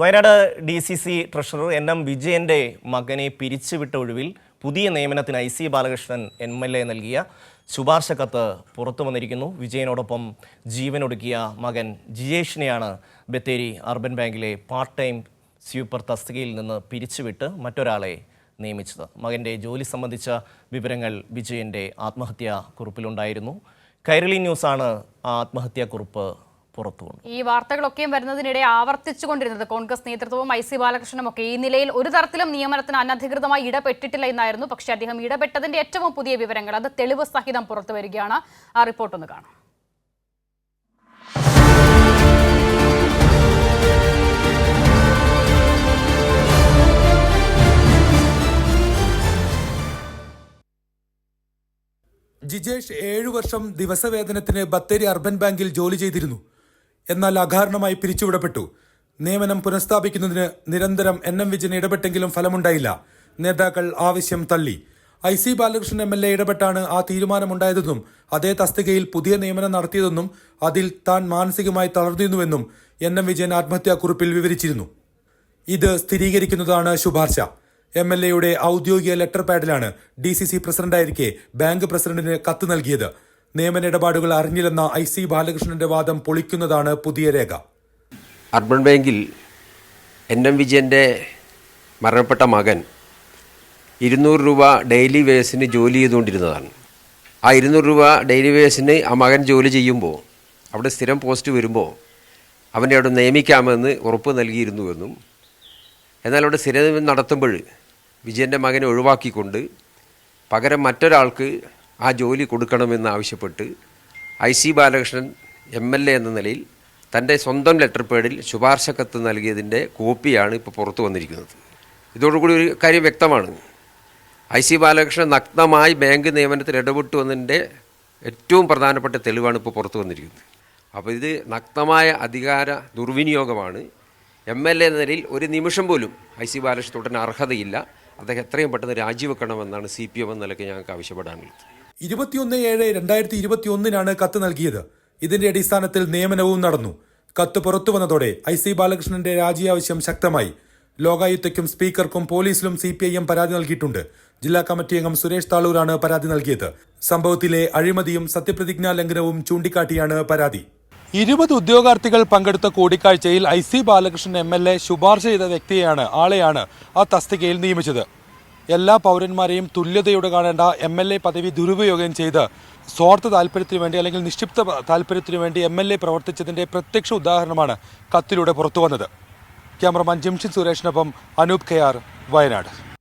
Wayanad D C C treasurer N M വിജയന്റെ മകനെ പിരിച്ചുവിട്ട ഒഴിവിൽ പുതിയ നിയമനത്തിന് I C Balakrishnan M L A നൽകിയ ശുപാർശ കത്ത് പുറത്തു വന്നിരിക്കുന്നു. വിജയനോടൊപ്പം ജീവനൊടുക്കിയ മകൻ ജിജേഷിനെയാണ് ബത്തേരി അർബൻ ബാങ്കിലെ പാർട്ട് ടൈം സ്വീപ്പർ തസ്തികയിൽ നിന്ന് പിരിച്ചുവിട്ട് മറ്റൊരാളെ നിയമിച്ചത്. മകന്റെ ജോലി സംബന്ധിച്ച വിവരങ്ങൾ വിജയന്റെ ആത്മഹത്യാ കുറിപ്പിലുണ്ടായിരുന്നു കൈരളി ന്യൂസാണ് ആ ആത്മഹത്യാ കുറിപ്പ് പുറത്തു കൊണ്ടു ഈ വാർത്തകളൊക്കെയും വരുന്നതിനിടെ ആവർത്തിച്ചു കൊണ്ടിരുന്നത് കോൺഗ്രസ് നേതൃത്വവും ഐ സി ബാലകൃഷ്ണനും ഒക്കെ. ഈ നിലയിൽ ഒരു തരത്തിലും നിയമനത്തിന് അനധികൃതമായി ഇടപെട്ടിട്ടില്ല എന്നായിരുന്നു പക്ഷേ അദ്ദേഹം ഇടപെട്ടതിന്റെ ഏറ്റവും പുതിയ വിവരങ്ങൾ അത് തെളിവ് സഹിതം പുറത്തു വരികയാണ്. ആ റിപ്പോർട്ടൊന്ന് കാണാം. ജിജേഷ് ഏഴു വർഷം ദിവസവേതനത്തിന് ബത്തേരി അർബൻ ബാങ്കിൽ ജോലി ചെയ്തിരുന്നു. എന്നാൽ അകാരണമായി പിരിച്ചുവിടപ്പെട്ടു. നിയമനം പുനഃസ്ഥാപിക്കുന്നതിന് നിരന്തരം എൻ എം വിജയൻ ഇടപെട്ടെങ്കിലും ഫലമുണ്ടായില്ല. നേതാക്കൾ ആവശ്യം തള്ളി. I C Balakrishnan M L A ഇടപെട്ടാണ് ആ തീരുമാനമുണ്ടായതെന്നും അതേ തസ്തികയിൽ പുതിയ നിയമനം നടത്തിയതെന്നും അതിൽ താൻ മാനസികമായി തളർന്നിരുന്നുവെന്നും എൻ എം വിജയൻ ആത്മഹത്യാക്കുറിപ്പിൽ വിവരിച്ചിരുന്നു. ഇത് സ്ഥിരീകരിക്കുന്നതാണ് ശുപാർശ. എം എൽ എയുടെ ഔദ്യോഗിക ലെറ്റർ പാഡിലാണ് ഡി സി സി പ്രസിഡന്റായിരിക്കെ ബാങ്ക് പ്രസിഡന്റിന് കത്ത് നൽകിയത്. നിയമന ഇടപാടുകൾ അറിഞ്ഞില്ലെന്ന ഐ സി ബാലകൃഷ്ണന്റെ വാദം പൊളിക്കുന്നതാണ് പുതിയ രേഖ. അർബൻ ബാങ്കിൽ എൻ എം വിജയന്റെ മരണപ്പെട്ട മകൻ ഇരുന്നൂറ് രൂപ ഡെയിലി വേസിന് ജോലി ചെയ്തുകൊണ്ടിരുന്നതാണ്. ആ ഇരുന്നൂറ് രൂപ ഡെയിലി വേസിന് ആ മകൻ ജോലി ചെയ്യുമ്പോൾ അവിടെ സ്ഥിരം പോസ്റ്റ് വരുമ്പോൾ അവനെ അവിടെ നിയമിക്കാമെന്ന് ഉറപ്പ് നൽകിയിരുന്നുവെന്നും എന്നാൽ അവിടെ സ്ഥിരം നടത്തുമ്പോൾ വിജയന്റെ മകനെ ഒഴിവാക്കിക്കൊണ്ട് പകരം മറ്റൊരാൾക്ക് ആ ജോലി കൊടുക്കണമെന്ന് ആവശ്യപ്പെട്ട് I C Balakrishnan M L A എന്ന നിലയിൽ തന്റെ സ്വന്തം ലെറ്റർ പേഡിൽ ശുപാർശ കത്ത് നൽകിയതിന്റെ കോപ്പിയാണ് ഇപ്പോൾ പുറത്തു വന്നിരിക്കുന്നത്. ഇതോടുകൂടി ഒരു കാര്യം വ്യക്തമാണ്. ഐ സി ബാലകൃഷ്ണൻ നഗ്നമായി ബാങ്ക് നിയമനത്തിൽ ഇടപെട്ടു വന്നതിന്റെ ഏറ്റവും പ്രധാനപ്പെട്ട തെളിവാണ് ഇപ്പോൾ പുറത്തു വന്നിരിക്കുന്നത്. അപ്പോൾ ഇത് നഗ്നമായ അധികാര ദുർവിനിയോഗമാണ്. എം എൽ എ എന്ന നിലയിൽ ഒരു നിമിഷം പോലും ഐ സി ബാലകൃഷ്ണൻ തുടരാൻ അർഹതയില്ല. അദ്ദേഹം എത്രയും പെട്ടെന്ന് രാജിവെക്കണമെന്നാണ് സി പി എം എന്ന നിലയ്ക്ക് ഞങ്ങൾക്ക് ആവശ്യപ്പെടാനുള്ളത്. ഇരുപത്തിയൊന്ന് ഏഴ് രണ്ടായിരത്തി ഇരുപത്തിയൊന്നിനാണ് കത്ത് നൽകിയത്. ഇതിന്റെ അടിസ്ഥാനത്തിൽ നിയമനവും നടന്നു. കത്ത് പുറത്തു വന്നതോടെ ഐ സി ബാലകൃഷ്ണന്റെ രാജി ആവശ്യം ശക്തമായി. ലോകായുക്തയ്ക്കും സ്പീക്കർക്കും പോലീസിലും സി പി ഐ എം പരാതി നൽകിയിട്ടുണ്ട്. ജില്ലാ കമ്മിറ്റി അംഗം സുരേഷ് താളൂരാണ് പരാതി നൽകിയത്. സംഭവത്തിലെ അഴിമതിയും സത്യപ്രതിജ്ഞാ ലംഘനവും ചൂണ്ടിക്കാട്ടിയാണ് പരാതി. ഇരുപത് ഉദ്യോഗാർത്ഥികൾ പങ്കെടുത്ത കൂടിക്കാഴ്ചയിൽ I C Balakrishnan M L A ശുപാർശ ചെയ്ത വ്യക്തിയെയാണ് ആളെയാണ് ആ തസ്തികയിൽ നിയമിച്ചത്. എല്ലാ പൗരന്മാരെയും തുല്യതയോടെ കാണേണ്ട എം എൽ എ പദവി ദുരുപയോഗം ചെയ്ത് സ്വാർത്ഥ താല്പര്യത്തിനു വേണ്ടി അല്ലെങ്കിൽ നിക്ഷിപ്ത താല്പര്യത്തിനു വേണ്ടി എം എൽ എ പ്രവർത്തിച്ചതിന്റെ പ്രത്യക്ഷ ഉദാഹരണമാണ് കത്തിലൂടെ പുറത്തു വന്നത്. ക്യാമറമാൻ ജിംഷിൻ സുരേഷിനൊപ്പം അനൂപ് കെ ആർ വയനാട്.